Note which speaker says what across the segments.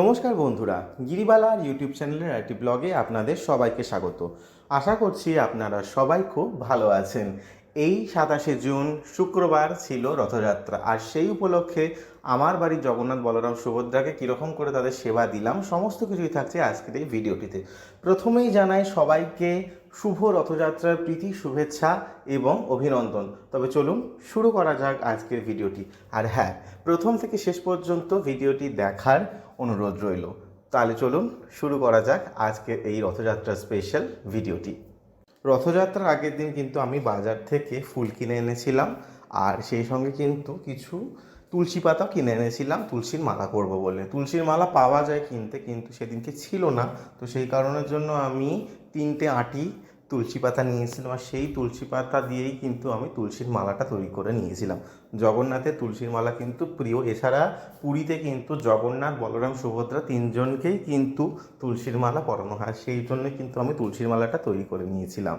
Speaker 1: নমস্কার বন্ধুরা, গিরিবালার ইউটিউব চ্যানেলের একটি ব্লগে আপনাদের সবাইকে স্বাগত। আশা করছি আপনারা সবাই খুব ভালো আছেন। এই সাতাশে জুন শুক্রবার ছিল রথযাত্রা, আর সেই উপলক্ষে আমার বাড়ির জগন্নাথ বলরাম সুভদ্রাকে কীরকম করে তাদের সেবা দিলাম, সমস্ত কিছুই থাকছে আজকের এই ভিডিওটিতে। প্রথমেই জানাই সবাইকে শুভ রথযাত্রার প্রীতি, শুভেচ্ছা এবং অভিনন্দন। তবে চলুন শুরু করা যাক আজকের ভিডিওটি। আর হ্যাঁ প্রথম থেকে শেষ পর্যন্ত ভিডিওটি দেখার অনুরোধ রইল। তাহলে চলুন শুরু করা যাক আজকের এই রথযাত্রা স্পেশাল ভিডিওটি রথযাত্রার আগের দিন কিন্তু আমি বাজার থেকে ফুল কিনে এনেছিলাম, আর সেই সঙ্গে কিন্তু কিছু তুলসী পাতাও কিনে এনেছিলাম। তুলসীর মালা করব বলে। তুলসীর মালা পাওয়া যায় কিনতে, কিন্তু সেদিনকে ছিল না। তো সেই কারণের জন্য আমি তিনটে আটি তুলসী পাতা নিয়েছিলাম আর সেই তুলসী পাতা দিয়েই কিন্তু আমি তুলসীর মালাটা তৈরি করে নিয়েছিলাম। জগন্নাথের তুলসীর মালা কিন্তু প্রিয়। এছাড়া পুরীতে কিন্তু জগন্নাথ, বলরাম, সুভদ্রা তিনজনকেই কিন্তু তুলসীর মালা পরানো হয়। সেই জন্য কিন্তু আমি তুলসীর মালাটা তৈরি করে নিয়েছিলাম।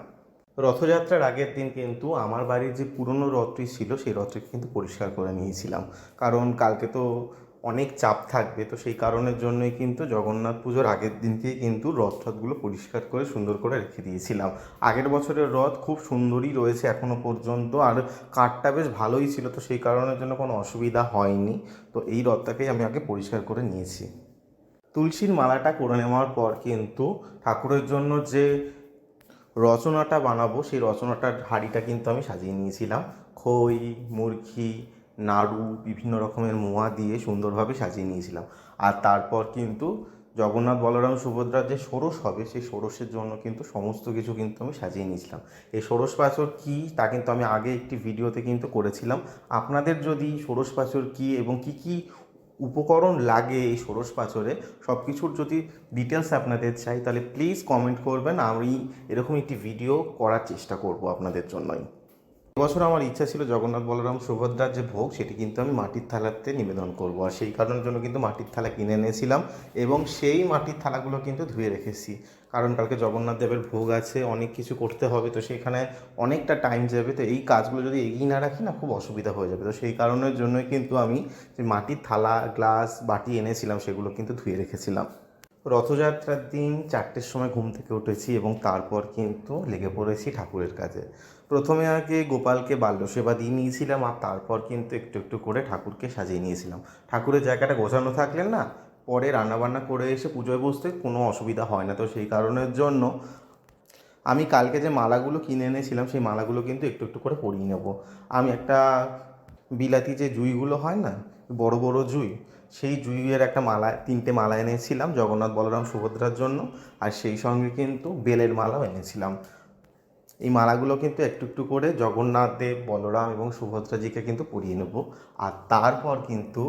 Speaker 1: রথযাত্রার আগের দিন কিন্তু আমার বাড়ির যে পুরনো রথটি ছিল, সেই রথটি কিন্তু পরিষ্কার করে নিয়েছিলাম। কারণ কালকে তো অনেক চাপ থাকবে, তো সেই কারণের জন্যই কিন্তু জগন্নাথ পুজোর আগের দিনকেই কিন্তু রথ টথগুলো পরিষ্কার করে সুন্দর করে রেখে দিয়েছিলাম। আগের বছরের রথ খুব সুন্দরই রয়েছে এখনও পর্যন্ত, আর কাঠটা বেশ ভালোই ছিল, তো সেই কারণের জন্য কোনো অসুবিধা হয়নি। তো এই রথটাকেই আমি আগে পরিষ্কার করে নিয়েছি। তুলসীর মালাটা করে নেওয়ার পর কিন্তু ঠাকুরের জন্য যে রচনাটা বানাবো, সেই রচনাটার হাঁড়িটা কিন্তু আমি সাজিয়ে নিয়েছিলাম। খই, মুরগি নাড়ু, বিভিন্ন রকমের মোয়া দিয়ে সুন্দরভাবে সাজিয়ে নিয়েছিলাম। আর তারপর কিন্তু জগন্নাথ বলরাম সুভদ্রার যে ষোড়শ হবে, সেই ষোড়শের জন্য কিন্তু সমস্ত কিছু কিন্তু আমি সাজিয়ে নিয়েছিলাম। এই ষোড়শ পাচর কী, তা কিন্তু আমি আগে একটি ভিডিওতে কিন্তু করেছিলাম। আপনাদের যদি ষোড়শ পাচর কী এবং কী কী উপকরণ লাগে এই ষোড়শ পাচরে সব কিছুর যদি ডিটেলস আপনাদের চাই, তাহলে প্লিজ কমেন্ট করবেন। আমি এরকম একটি ভিডিও করার চেষ্টা করব আপনাদের জন্যই। এবছর আমার ইচ্ছা ছিল জগন্নাথ বলরাম সুভদ্রার যে ভোগ, সেটি কিন্তু আমি মাটির থালাতে নিবেদন করব। আর সেই কারণের জন্য কিন্তু মাটির থালা কিনে এনেছিলাম এবং সেই মাটির থালাগুলো কিন্তু ধুয়ে রেখেছি। কারণ কালকে জগন্নাথ দেবের ভোগ আছে, অনেক কিছু করতে হবে, তো সেখানে অনেকটা টাইম যাবে। তো এই কাজগুলো যদি এগিয়ে না রাখি না, খুব অসুবিধা হয়ে যাবে। তো সেই কারণের জন্যই কিন্তু আমি মাটির থালা গ্লাস বাটি এনেছিলাম, সেগুলো কিন্তু ধুয়ে রেখেছিলাম। রথযাত্রার দিন চারটের সময় ঘুম থেকে উঠেছি এবং তারপর কিন্তু লেগে পড়েছি ঠাকুরের কাজে। প্রথমে আগে গোপালকে বাল্য সেবা দিয়ে নিয়েছিলাম আর তারপর কিন্তু একটু একটু করে ঠাকুরকে সাজিয়ে নিয়েছিলাম। ঠাকুরের জায়গাটা গোছানো থাকলেন না, পরে রান্নাবান্না করে এসে পুজোয় বসতে কোনো অসুবিধা হয় না। তো সেই কারণের জন্য আমি কালকে যে মালাগুলো কিনে এনেছিলাম, সেই মালাগুলো কিন্তু একটু একটু করে পরিয়ে নেব। আমি একটা বিলাতি যে জুইগুলো হয় না, বড় বড় জুই, সেই জুইয়ের একটা মালা, তিনটে মালা এনেছিলাম, জগন্নাথ বলরাম সুভদ্রার জন্য, আর সেই সঙ্গে কিন্তু বেলের মালাও এনেছিলাম। এই মালাগুলো কিন্তু একটু একটু করে জগন্নাথ দেব, বলরাম এবং সুভদ্রাজিকে কিন্তু পরিয়ে নেব। আর তারপর কিন্তু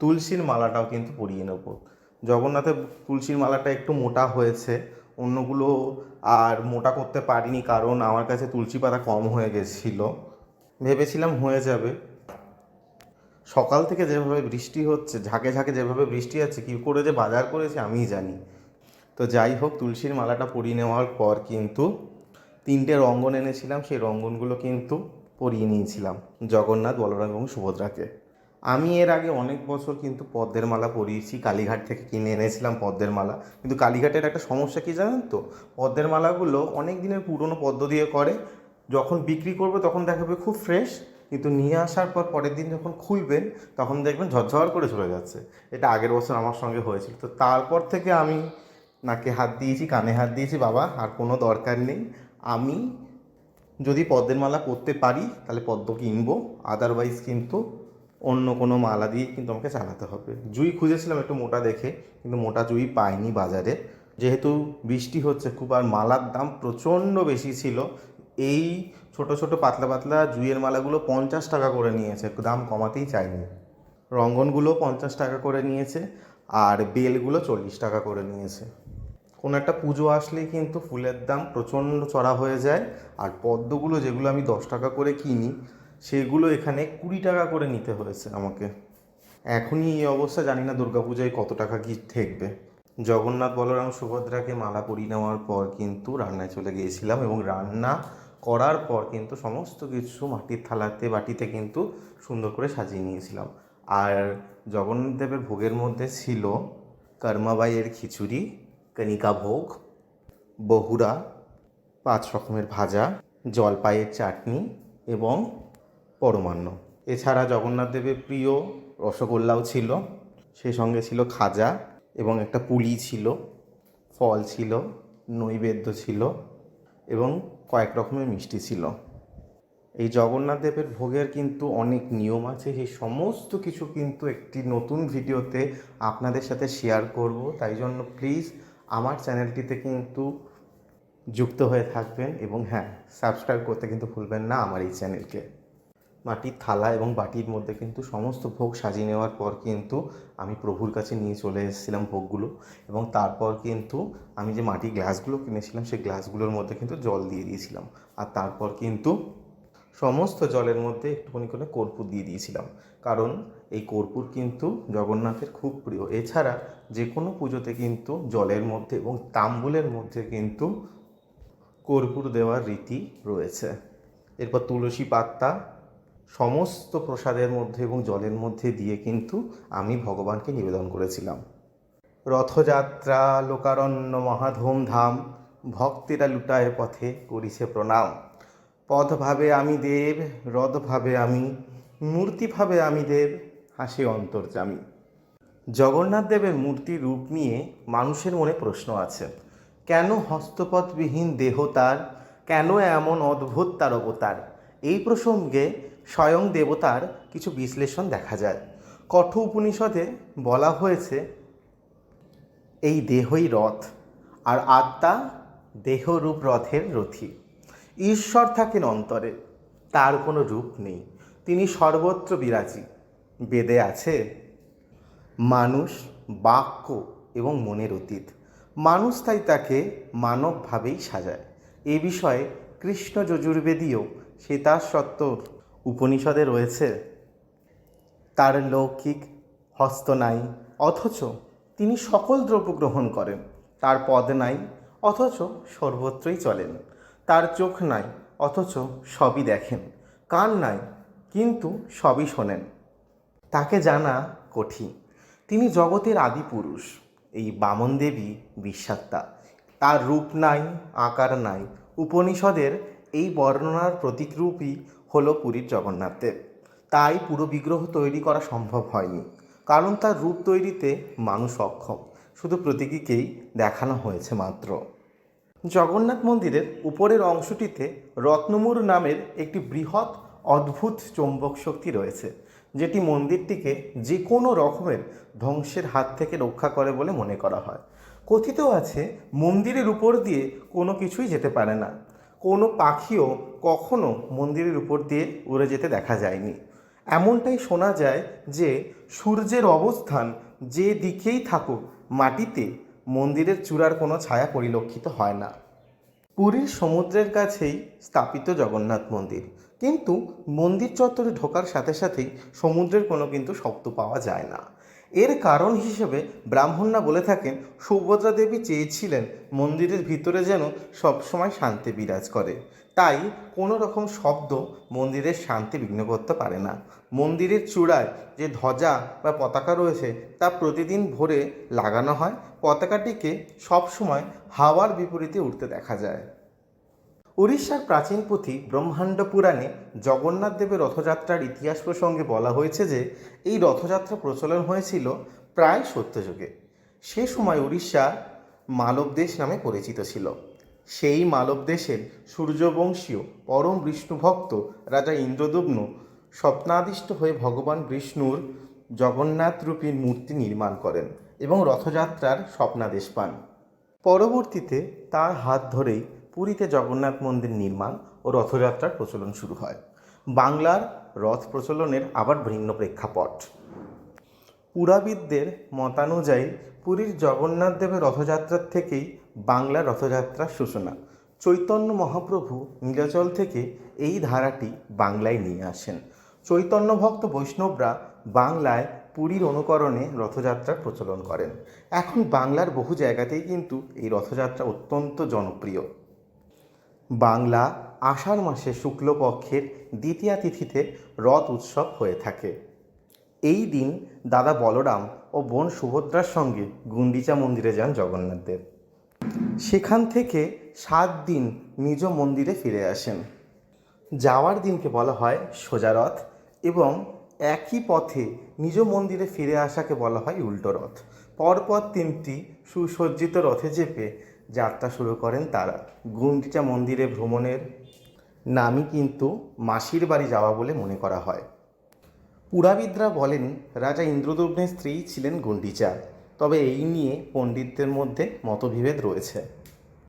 Speaker 1: তুলসীর মালাটাও কিন্তু পরিয়ে নেব। জগন্নাথের তুলসীর মালাটা একটু মোটা হয়েছে, অন্যগুলো আর মোটা করতে পারিনি কারণ আমার কাছে তুলসী পাতা কম হয়ে গেছিল। ভেবেছিলাম হয়ে যাবে। সকাল থেকে যেভাবে বৃষ্টি হচ্ছে, ঝাঁকে ঝাঁকে যেভাবে বৃষ্টি আছে কী করে যে বাজার করেছে আমিই জানি। তো যাই হোক, তুলসীর মালাটা পরিয়ে নেওয়ার পর কিন্তু তিনটে রঙ্গন এনেছিলাম, সেই রঙ্গনগুলো কিন্তু পরিয়ে নিয়েছিলাম জগন্নাথ, বলরাম এবং সুভদ্রাকে। আমি এর আগে অনেক বছর কিন্তু পদ্মের মালা পরিয়েছি, কালীঘাট থেকে কিনে এনেছিলাম পদ্মের মালা। কিন্তু কালীঘাটের একটা সমস্যা কি জানেন তো? পদ্মের মালাগুলো অনেক দিনের পুরনো পদ্ম দিয়ে করে, যখন বিক্রি করবে তখন দেখাবে খুব ফ্রেশ কিন্তু নিয়ে আসার পর পরের দিন যখন খুলবেন, তখন দেখবেন ঝরঝর করে চলে যাচ্ছে। এটা আগের বছর আমার সঙ্গে হয়েছিল। তো তারপর থেকে আমি নাকে হাত দিয়েছি, কানে হাত দিয়েছি, বাবা, আর কোনো দরকার নেই। আমি যদি পদ্মের মালা করতে পারি, তাহলে পদ্ম কিনবো। আদারওয়াইজ কিন্তু অন্য কোনো মালা দিয়ে কিন্তু আমাকে চালাতে হবে। জুই খুঁজেছিলাম একটু মোটা দেখে, কিন্তু মোটা জুই পাইনি বাজারে। যেহেতু বৃষ্টি হচ্ছে খুব, আর মালার দাম প্রচণ্ড বেশি ছিল, এই ছোট ছোট পাতলা পাতলা জুইয়ের মালাগুলো পঞ্চাশ টাকা করে নিয়েছে। দাম কমাতেই চাইনি। রঙ্গনগুলো পঞ্চাশ টাকা করে নিয়েছে, আর বেলগুলো চল্লিশ টাকা করে নিয়েছে। কোনো একটা পুজো আসলেই কিন্তু ফুলের দাম প্রচণ্ড চড়া হয়ে যায়। আর পদ্মগুলো যেগুলো আমি দশ টাকা করে কিনি, সেগুলো এখানে কুড়ি টাকা করে নিতে হয়েছে আমাকে। এখনই এই অবস্থা, জানি না দুর্গাপূজায় কত টাকা কি ঠেকবে। জগন্নাথ বলরাম সুভদ্রাকে মালা পরিয়ে নেওয়ার পর কিন্তু রান্নায় চলে গিয়েছিলাম এবং রান্না করার পর কিন্তু সমস্ত কিছু মাটির থালাতে, বাটিতে কিন্তু সুন্দর করে সাজিয়ে নিয়েছিলাম। আর জগন্নাথ দেবের ভোগের মধ্যে ছিল কর্মাবাইয়ের খিচুড়ি কণিকা ভোগ, বহুরা, পাঁচ রকমের ভাজা, জলপাইয়ের চাটনি এবং পরমান্ন। এছাড়া জগন্নাথ দেবের প্রিয় রসগোল্লাও ছিল সেই সঙ্গে ছিল খাজা এবং একটা পুলি ছিল, ফল ছিল, নৈবেদ্য ছিল এবং কয়েক রকমের মিষ্টি ছিল। এই জগন্নাথ দেবের ভোগের কিন্তু অনেক নিয়ম আছে, সেই সমস্ত কিছু কিন্তু একটি নতুন ভিডিওতে আপনাদের সাথে শেয়ার করব, তাই জন্য প্লিজ আমার চ্যানেলটিতে কিন্তু যুক্ত হয়ে থাকবেন এবং হ্যাঁ সাবস্ক্রাইব করতে কিন্তু ভুলবেন না আমার এই চ্যানেলকে। মাটির থালা এবং বাটির মধ্যে কিন্তু সমস্ত ভোগ সাজিয়ে নেওয়ার পর কিন্তু আমি প্রভুর কাছে নিয়ে চলে এসেছিলাম ভোগগুলো এবং তারপর কিন্তু আমি যে মাটির গ্লাসগুলো কিনেছিলাম, সেই গ্লাসগুলোর মধ্যে কিন্তু জল দিয়ে দিয়েছিলাম। আর তারপর কিন্তু সমস্ত জলের মধ্যে একটুখানি করে কর্পূর দিয়ে দিয়েছিলাম। কারণ এই কর্পূর কিন্তু জগন্নাথের খুব প্রিয়। এছাড়া যে কোনো পুজোতে কিন্তু জলের মধ্যে এবং তাম্বুলের মধ্যে কিন্তু কর্পূর দেওয়ার রীতি রয়েছে। এরপর তুলসী পাতা, সমস্ত প্রসাদের মধ্যে এবং জলের মধ্যে দিয়ে কিন্তু আমি ভগবানকে নিবেদন করেছিলাম। রথযাত্রা, লোকারণ্য, মহাধুমধাম, ভক্তেরা লুটায় পথে করিছে প্রণাম। পথ ভাবে আমি দেব রথ ভাবে আমি মূর্তি ভাবে আমি দেব হাসি অন্তর্জামী জগন্নাথ দেবের মূর্তি রূপ নিয়ে মানুষের মনে প্রশ্ন আছে। কেন হস্তপদবিহীন দেহ তার? কেন এমন অদ্ভুত তার অবতার এই প্রসঙ্গে স্বয়ং দেবতার কিছু বিশ্লেষণ দেখা যায়। কঠ উপনিষদে বলা হয়েছে, এই দেহই রথ, আর আত্মা দেহরূপ রথের রথী। ঈশ্বর থাকেন অন্তরে, তার কোনো রূপ নেই। তিনি সর্বত্র বিরাজী। বেদে আছে, মানুষ, বাক্য এবং মনের অতীত। মানুষ তাই তাকে মানবভাবেই সাজায়। এ বিষয়ে কৃষ্ণ যজুর্বেদীয় সীতার সত্তর উপনিষদে রয়েছে, তার লৌকিক হস্ত নাই, অথচ তিনি সকল দ্রব্য গ্রহণ করেন। তার পদ নাই, অথচ সর্বত্রই চলেন। তার চোখ নাই, অথচ সবই দেখেন। কান নাই, কিন্তু সবই শোনেন। তাকে জানা কঠিন। তিনি জগতের আদি পুরুষ। এই বামন দেবী বিশ্বাত্তা তার রূপ নাই, আকার নাই। উপনিষদের এই বর্ণনার প্রতীকরূপই হল পুরীর জগন্নাথ দেব। তাই পুরো বিগ্রহ তৈরি করা সম্ভব হয়নি। কারণ তার রূপ তৈরিতে মানুষ অক্ষম শুধু প্রতীকীকেই দেখানো হয়েছে মাত্র। জগন্নাথ মন্দিরের উপরের অংশটিতে রত্নমুর নামের একটি বৃহৎ, অদ্ভুত চৌম্বক শক্তি রয়েছে। যেটি মন্দিরটিকে যে কোনো রকমের ধ্বংসের হাত থেকে রক্ষা করে বলে মনে করা হয়। কথিত আছে, মন্দিরের উপর দিয়ে কোনো কিছুই যেতে পারে না। কোনো পাখিও কখনো মন্দিরের উপর দিয়ে উড়ে যেতে দেখা যায়নি। এমনটাই শোনা যায় যে, সূর্যের অবস্থান যে দিকেই থাকুক, মাটিতে মন্দিরের চূড়ার কোনো ছায়া পরিলক্ষিত হয় না। পুরীর সমুদ্রের কাছেই স্থাপিত জগন্নাথ মন্দির। কিন্তু মন্দির চত্বরে ঢোকার সাথে সাথেই সমুদ্রের কোনো কিন্তু শব্দ পাওয়া যায় না। এর কারণ হিসেবে ব্রাহ্মণরা বলে থাকেন, সুভদ্রা দেবী চেয়েছিলেন মন্দিরের ভিতরে যেন সবসময় শান্তি বিরাজ করে। তাই কোনো রকম শব্দ মন্দিরের শান্তি বিঘ্ন করতে পারে না। মন্দিরের চূড়ায় যে ধ্বজা বা পতাকা রয়েছে, তা প্রতিদিন ভোরে লাগানো হয়। পতাকাটিকে সবসময় হাওয়ার বিপরীতে উঠতে দেখা যায়। উড়িষ্যার প্রাচীন পুঁথি ব্রহ্মাণ্ড পুরাণে জগন্নাথ দেবের রথযাত্রার ইতিহাস প্রসঙ্গে বলা হয়েছে যে, এই রথযাত্রা প্রচলন হয়েছিল প্রায় সত্যযুগে সে সময় উড়িষ্যা মালব দেশ নামে পরিচিত ছিল। সেই মালব দেশের সূর্যবংশীয় পরম বিষ্ণুভক্ত রাজা ইন্দ্রদুগ্ন স্বপ্নাদিষ্ট হয়ে ভগবান বিষ্ণুর জগন্নাথ রূপী মূর্তি নির্মাণ করেন এবং রথযাত্রার স্বপ্নাদেশ পান। পরবর্তীতে তার হাত ধরেই পুরীতে জগন্নাথ মন্দির নির্মাণ ও রথযাত্রার প্রচলন শুরু হয়। বাংলার রথ প্রচলনের আবার ভিন্ন প্রেক্ষাপট। পুরাবিদদের মতানুযায়ী পুরীর জগন্নাথ দেবের রথযাত্রার থেকেই বাংলার রথযাত্রার সূচনা। চৈতন্য মহাপ্রভু নীলাচল থেকে এই ধারাটি বাংলায় নিয়ে আসেন। চৈতন্য ভক্ত বৈষ্ণবরা বাংলায় পুরীর অনুকরণে রথযাত্রার প্রচলন করেন। এখন বাংলার বহু জায়গাতেই কিন্তু এই রথযাত্রা অত্যন্ত জনপ্রিয়। বাংলা আষাঢ় মাসে শুক্লপক্ষের দ্বিতীয়া তিথিতে রথ উৎসব হয়ে থাকে। এই দিন দাদা বলরাম ও বোন সুভদ্রার সঙ্গে গুন্ডিচা মন্দিরে যান জগন্নাথদেব। সেখান থেকে সাত দিন নিজ মন্দিরে ফিরে আসেন। যাওয়ার দিনকে বলা হয় সোজা রথ এবং একই পথে নিজ মন্দিরে ফিরে আসাকে বলা হয় উল্টো রথ। পরপর তিনটি সুসজ্জিত রথে চেপে যাত্রা শুরু করেন তারা। গুন্ডিচা মন্দিরে ভ্রমণের নামই কিন্তু মাসির বাড়ি যাওয়া বলে মনে করা হয়। পুরাবিদরা বলেন, রাজা ইন্দ্রদুম্নের স্ত্রী ছিলেন গুন্ডিচা, তবে এই নিয়ে পণ্ডিতদের মধ্যে মতবিভেদ রয়েছে।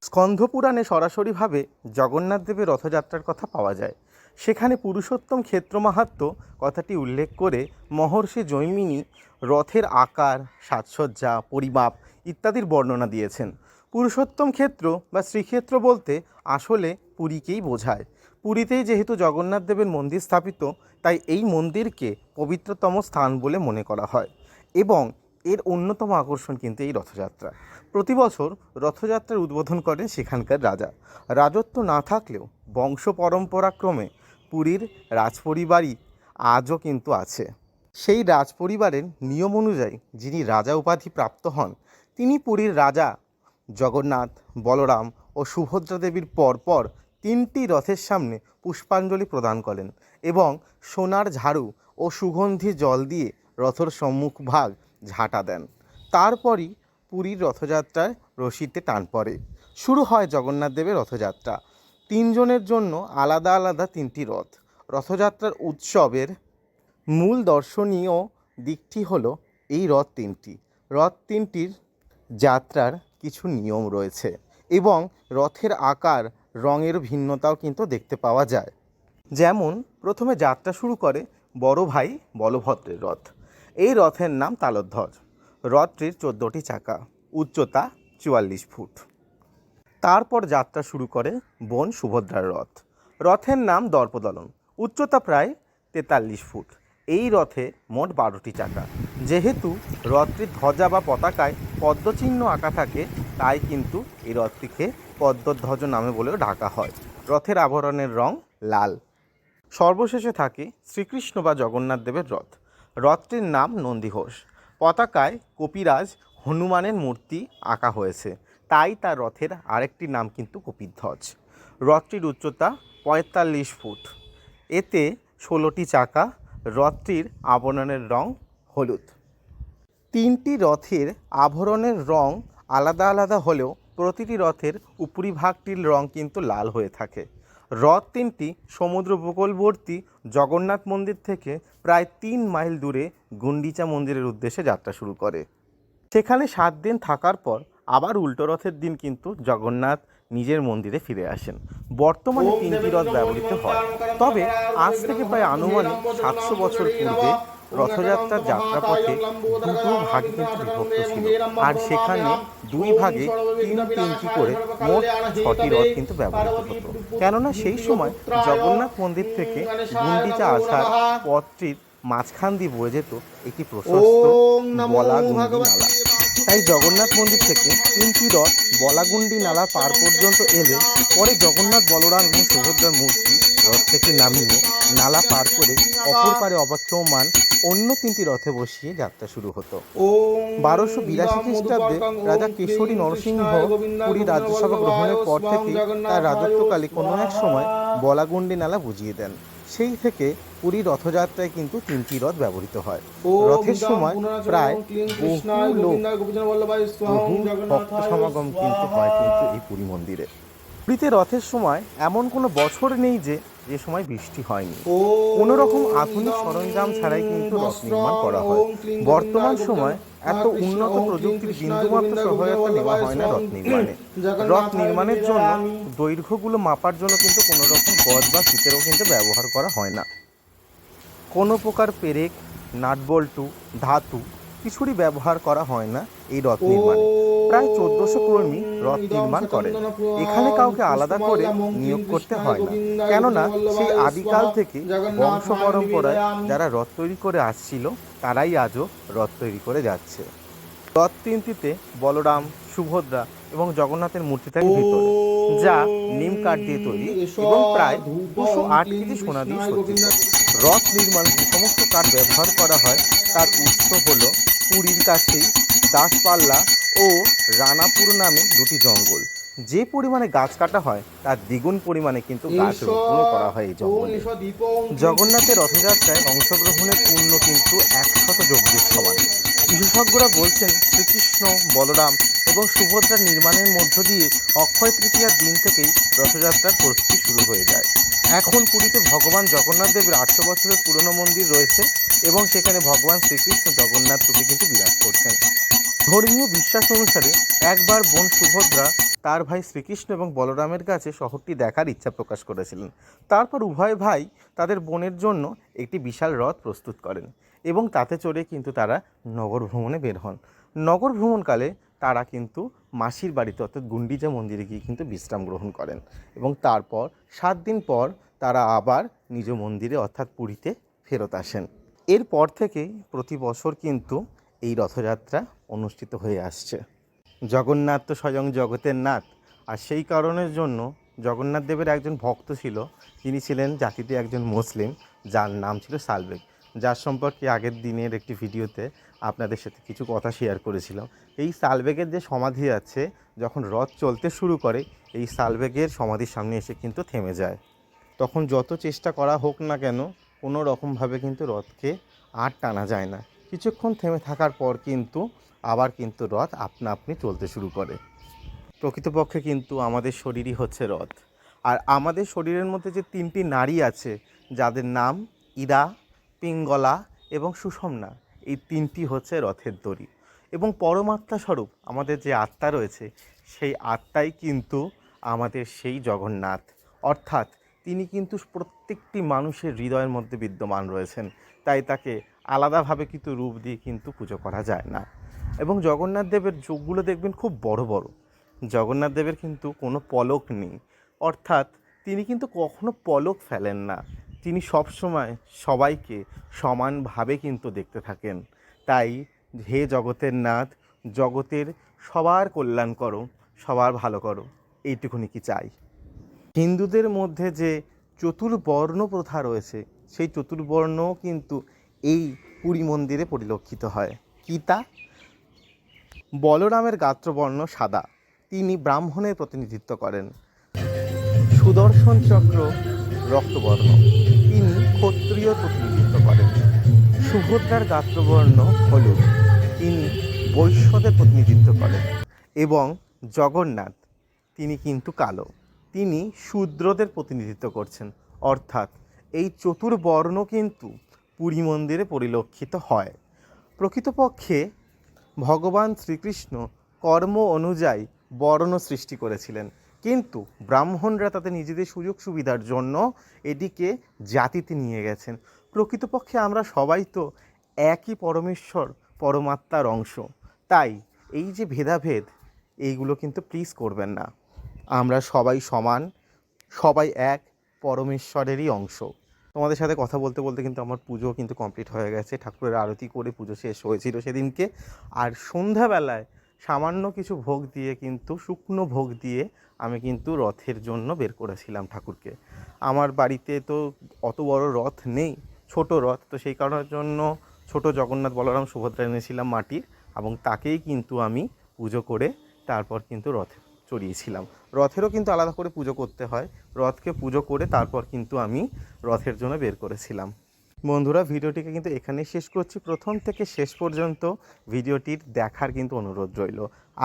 Speaker 1: স্কন্ধপুরাণে সরাসরিভাবে জগন্নাথ দেবের রথযাত্রার কথা পাওয়া যায়। সেখানে পুরুষোত্তম ক্ষেত্র মাহাত্ম কথাটি উল্লেখ করে মহর্ষি জৈমিনী রথের আকার, সাজসজ্জা, পরিমাপ ইত্যাদির বর্ণনা দিয়েছেন। পুরুষোত্তম ক্ষেত্র বা শ্রীক্ষেত্র বলতে আসলে পুরীকেই বোঝায়। পুরীতেই যেহেতু জগন্নাথ দেবের মন্দির স্থাপিত, তাই এই মন্দিরকে পবিত্রতম স্থান বলে মনে করা হয় এবং এর অন্যতম আকর্ষণ কিন্তু এই রথযাত্রা। প্রতি বছর রথযাত্রার উদ্বোধন করেন সেখানকার রাজা। রাজত্ব না থাকলেও বংশ পরম্পরাক্রমে পুরীর রাজপরিবারই আজও কিন্তু আছে। সেই রাজপরিবারের নিয়ম অনুযায়ী যিনি রাজা উপাধি প্রাপ্ত হন, তিনি পুরীর রাজা জগন্নাথ, বলরাম ও সুভদ্রা দেবীর পরপর তিনটি রথের সামনে পুষ্পাঞ্জলি প্রদান করেন এবং সোনার ঝাড়ু ও সুগন্ধি জল দিয়ে রথের সম্মুখ ভাগ ঝাঁটা দেন। তারপরই পুরীর রথযাত্রায় রশিতে টান পড়ে। শুরু হয় জগন্নাথ দেবের রথযাত্রা। তিনজনের জন্য আলাদা আলাদা তিনটি রথ। রথযাত্রার উৎসবের মূল দর্শনীয় দিকটি হলো এই রথ তিনটি। রথ তিনটির যাত্রার কিছু নিয়ম রয়েছে এবং রথের আকার, রঙের ভিন্নতাও কিন্তু দেখতে পাওয়া যায়। যেমন, প্রথমে যাত্রা শুরু করে বড় ভাই বলভদ্রের রথ। এই রথের নাম তালধ্বজ রথটির চোদ্দোটি চাকা, উচ্চতা চুয়াল্লিশ ফুট। তারপর যাত্রা শুরু করে বোন সুভদ্রার রথ। রথের নাম দর্পদলন। উচ্চতা প্রায় তেতাল্লিশ ফুট। এই রথে মোট বারোটি চাকা। যেহেতু রথটির ধ্বজা বা পতাকায় পদ্মচিহ্ন আঁকা থাকে, তাই কিন্তু এই রথটিকে পদ্মধ্বজ নামে বলেও ডাকা হয়। রথের আভরণের রং লাল। সর্বশেষে থাকে শ্রীকৃষ্ণ বা জগন্নাথ দেবের রথ। রথটির নাম নন্দীঘোষ। পতাকায় কপিরাজ হনুমানের মূর্তি আঁকা হয়েছে। তাই তার রথের আরেকটি নাম কিন্তু কপিধ্বজ। রথটির উচ্চতা পঁয়তাল্লিশ ফুট। এতে ষোলোটি চাকা রথটির আবরণের রং হলুদ। তিনটি রথের আভরণের রং আলাদা আলাদা হলেও প্রতিটি রথের উপরিভাগটির রং কিন্তু লাল হয়ে থাকে। রথ তিনটি সমুদ্র উপকূলবর্তী জগন্নাথ মন্দির থেকে প্রায় তিন মাইল দূরে গুন্ডিচা মন্দিরের উদ্দেশ্যে যাত্রা শুরু করে। সেখানে সাত দিন থাকার পর আবার উল্টো রথের দিন কিন্তু জগন্নাথ নিজের মন্দিরে ফিরে আসেন। বর্তমানে তিনটি রথ ব্যবহৃত হয়। তবে আজ থেকে প্রায় আনুমানিক সাতশো বছর পূর্বে রথযাত্রার যাত্রাপথে দুটো ভাগে কিন্তু বিভক্ত ছিল। আর সেখানে দুই ভাগে তিন তিনটি করে মোট ছটি রথ কিন্তু ব্যবহৃত হতো। কেননা সেই সময় জগন্নাথ মন্দির থেকে গুন্ডিচা আসার পথটির মাঝখান দিয়ে বয়ে যেত একটি প্রশস্ত বলা গুন্ডি নালা তাই জগন্নাথ মন্দির থেকে তিনটি রথ বলাগুন্ডি নালা পার পর্যন্ত এলে পরে জগন্নাথ বলরাম এবং সুভদ্রার মূর্তি রথ থেকে নামিয়ে নালা পার করে অপর পারে অবক্ষমান অন্য তিনটি রথে বসিয়ে যাত্রা শুরু হতো। বারোশো বিরাশি খ্রিস্টাব্দে রাজা কেশরী নরসিংহ পুরী রাজ্যসভা গ্রহণের পর থেকে তার রাজত্বকালে কোনো এক সময় বলাগুন্ডি নালা বুঝিয়ে দেন। সেই থেকে পুরী রথযাত্রায় কিন্তু তিনটি রথ ব্যবহৃত হয়। রথের সময় প্রায় বহু লোক বহু ভক্ত সমাগম কিন্তু হয় কিন্তু এই পুরী মন্দিরে। পুরীতে রথের সময় এমন কোনো বছর নেই যে যে সময় বৃষ্টি হয়নি। কোনো রকম আধুনিক সরঞ্জাম ছাড়াই কিন্তু রথ নির্মাণ করা হয়। বর্তমান সময় এত উন্নত প্রযুক্তির বিন্দুমাত্র সহায়তা নেওয়া হয় না রথ নির্মাণে। রথ নির্মাণের জন্য দৈর্ঘ্যগুলো মাপার জন্য কিন্তু কোনো রকম গজ বা ফিতেরও কিন্তু ব্যবহার করা হয় না। কোনো প্রকার পেরেক নাটবল্টু ধাতু কিছুরই ব্যবহার করা হয় না এই রথ নির্মাণে। প্রায় চোদ্দশো কর্মী রথ নির্মাণ করেন এখানে কাউকে আলাদা করে নিয়োগ করতে হয় না। কেননা সেই আদিকাল থেকে বংশ পরম্পরায় যারা রথ তৈরি করে আসছিল, তারাই আজও রথ তৈরি করে যাচ্ছে। রথ তিনটিতে বলরাম, সুভদ্রা এবং জগন্নাথের মূর্তি থাকে ভিতরে, যা নিম কাঠ দিয়ে তৈরি এবং প্রায় দুশো আট কেজি সোনা দিয়ে সজ্জিত। রথ নির্মাণ যে সমস্ত কাঠ ব্যবহার করা হয়, তার উৎস হলো পুরীর কাছেই দাসপাল্লা ও রানাপুর নামে দুটি জঙ্গল। যে পরিমাণে গাছ কাটা হয় তার দ্বিগুণ পরিমাণে কিন্তু গাছ রোপণ করা হয় এই জঙ্গলে। জগন্নাথের রথযাত্রায় অংশগ্রহণের পূর্ণ কিন্তু একশত যজ্ঞের সমান। বিশেষজ্ঞরা বলছেন শ্রীকৃষ্ণ বলরাম এবং সুভদ্রার নির্মাণের মধ্য দিয়ে অক্ষয় তৃতীয়ার দিন থেকেই রথযাত্রার প্রস্তুতি শুরু হয়ে যায়। এখন পুরীতে ভগবান জগন্নাথ দেবের আটশো বছরের পুরনো মন্দির রয়েছে এবং সেখানে ভগবান শ্রীকৃষ্ণ জগন্নাথ রূপে কিন্তু বিরাজ করছেন। ধর্মীয় বিশ্বাস অনুসারে একবার বোন সুভদ্রা তার ভাই শ্রীকৃষ্ণ এবং বলরামের কাছে শহরটি দেখার ইচ্ছা প্রকাশ করেছিলেন। তারপর উভয় ভাই তাদের বোনের জন্য একটি বিশাল রথ প্রস্তুত করেন এবং তাতে চড়ে কিন্তু তারা নগর ভ্রমণে বের হন। নগর ভ্রমণকালে তারা কিন্তু মাসির বাড়িতে, অর্থাৎ গুন্ডিজা মন্দিরে গিয়ে কিন্তু বিশ্রাম গ্রহণ করেন এবং তারপর সাত দিন পর তারা আবার নিজ মন্দিরে, অর্থাৎ পুরীতে ফেরত আসেন। এরপর থেকেই প্রতি বছর কিন্তু এই রথযাত্রা অনুষ্ঠিত হয়ে আসছে। জগন্নাথ তো স্বয়ং জগতের নাথ, আর সেই কারণের জন্য জগন্নাথ দেবের একজন ভক্ত ছিল, তিনি ছিলেন জাতিতে একজন মুসলিম, যার নাম ছিল সালবেগ। যার সম্পর্কে আগের দিনের একটি ভিডিওতে আপনাদের সাথে কিছু কথা শেয়ার করেছিলাম। এই সালবেগের যে সমাধি আছে, যখন রথ চলতে শুরু করে, এই সালবেগের সমাধির সামনে এসে কিন্তু থেমে যায়। তখন যত চেষ্টা করা হোক না কেন, কোনো রকমভাবে কিন্তু রথকে আর টানা যায় না। কিছুক্ষণ থেমে থাকার পর কিন্তু আবার কিন্তু রথ আপনা আপনি চলতে শুরু করে। প্রকৃতপক্ষে কিন্তু আমাদের শরীরই হচ্ছে রথ আর আমাদের শরীরের মধ্যে যে তিনটি নারী আছে, যাদের নাম ইরা পিঙ্গলা এবং সুষমনা, এই তিনটি হচ্ছে রথের দড়ি। এবং পরমাত্মা স্বরূপ আমাদের যে আত্মা রয়েছে, সেই আত্মাই কিন্তু আমাদের সেই জগন্নাথ। অর্থাৎ তিনি কিন্তু প্রত্যেকটি মানুষের হৃদয়ের মধ্যে বিদ্যমান রয়েছেন। তাই তাকে আলাদাভাবে কিন্তু রূপ দিয়ে কিন্তু পুজো করা যায় না। এবং জগন্নাথ দেবের যোগগুলো দেখবেন খুব বড় বড়। জগন্নাথ দেবের কিন্তু কোনো পলক নেই। অর্থাৎ তিনি কিন্তু কখনো পলক ফেলেন না। তিনি সবসময় সবাইকে সমানভাবে কিন্তু দেখতে থাকেন। তাই হে জগতের নাথ, জগতের সবার কল্যাণ করো, সবার ভালো করো, এইটুকুনি কি চাই? হিন্দুদের মধ্যে যে চতুর্বর্ণ প্রথা রয়েছে, সেই চতুর্বর্ণও কিন্তু এই পুরী মন্দিরে পরিলক্ষিত হয়। কী তা? বলরামের গাত্রবর্ণ সাদা। তিনি ব্রাহ্মণের প্রতিনিধিত্ব করেন। সুদর্শন চক্র রক্তবর্ণ। তিনি প্রতিনিধিত্ব করেন। সুভদ্রার গাত্রবর্ণ হলুদ। তিনি বৈশ্যদের প্রতিনিধিত্ব করেন এবং জগন্নাথ, তিনি কিন্তু কালো। তিনি শূদ্রদের প্রতিনিধিত্ব করছেন। অর্থাৎ এই চতুর্বর্ণ কিন্তু পুরী মন্দিরে পরিলক্ষিত হয়। প্রকৃতপক্ষে ভগবান শ্রীকৃষ্ণ কর্ম অনুযায়ী বর্ণ সৃষ্টি করেছিলেন। কিন্তু ব্রাহ্মণরা তাদের নিজেদের সুযোগ সুবিধার জন্য এটিকে জাতিতে নিয়ে গেছেন। প্রকৃতপক্ষে আমরা সবাই তো একই পরমেশ্বর, পরমাত্মার অংশ। তাই এই যে ভেদাভেদ, এইগুলো কিন্তু প্লিজ করবেন না। আমরা সবাই সমান, সবাই এক, পরমেশ্বরেরই অংশ। তোমাদের সাথে কথা বলতে বলতে কিন্তু আমার পুজো কিন্তু কমপ্লিট হয়ে গেছে। ঠাকুরের আরতি করে পুজো শেষ হয়েছিল সেদিনকে। আর সন্ধ্যাবেলায় সামান্য কিছু ভোগ দিয়ে কিন্তু শুকনো ভোগ দিয়ে আমি কিন্তু রথের জন্য বের করেছিলাম ঠাকুরকে। আমার বাড়িতে তো অত বড় রথ নেই, ছোট রথ, তো সেই কারণের জন্য ছোট জগন্নাথ বলরাম সুভদ্রা এনেছিলাম মাটির এবং তাকেই কিন্তু আমি পুজো করে তারপর কিন্তু রথে চড়িয়েছিলাম। রথেরও কিন্তু আলাদা করে পুজো করতে হয়, রথকে পুজো করে তারপর কিন্তু আমি রথের জন্য বের করেছিলাম। বন্ধুরা, ভিডিওটিকে কিন্তু এখানে শেষ করছি। প্রথম থেকে শেষ পর্যন্ত ভিডিওটির দেখার কিন্তু অনুরোধ রইল।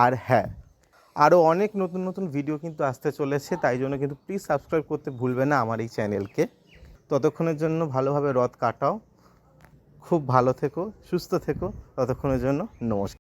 Speaker 1: আর হ্যাঁ আরও অনেক নতুন নতুন ভিডিও কিন্তু আসতে চলেছে, তাই জন্য কিন্তু প্লিজ সাবস্ক্রাইব করতে ভুলবে না আমার এই চ্যানেলকে ততক্ষণের জন্য ভালোভাবে রথ কাটাও, খুব ভালো থেকো, সুস্থ থেকো, ততক্ষণের জন্য নমস্কার।